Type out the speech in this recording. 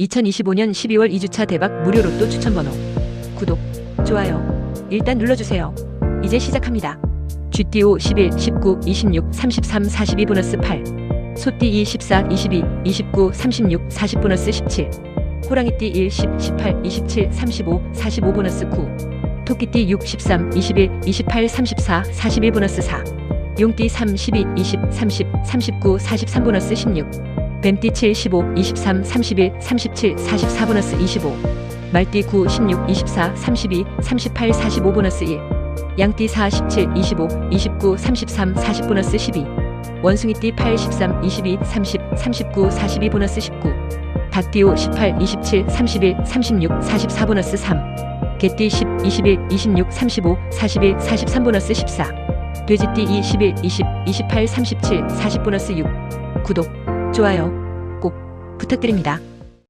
2025년 12월 2주차 대박 무료 로또 추천 번호. 구독, 좋아요. 일단 눌러주세요. 이제 시작합니다. GTO 11, 19, 26, 33, 42 보너스 8. 소띠 2, 14, 22, 29, 36, 40 보너스 17. 호랑이띠 1, 10, 18, 27, 35, 45 보너스 9. 토끼띠 6, 13, 21, 28, 34, 41 보너스 4. 용띠 3, 12, 20, 30, 39, 43 보너스 16. 뱀띠 7, 15, 23, 31, 37, 44 보너스 25. 말띠 9, 16, 24, 32, 38, 45 보너스 1. 양띠 4, 17, 25, 29, 33, 40 보너스 12. 원숭이띠 8, 13, 22, 30, 39, 42 보너스 19. 닭띠 5, 18, 27, 31, 36, 44 보너스 3. 개띠 10, 21, 26, 35, 41, 43 보너스 14. 돼지띠 2, 11, 20, 28, 37, 40 보너스 6. 구독, 좋아요 꼭 부탁드립니다.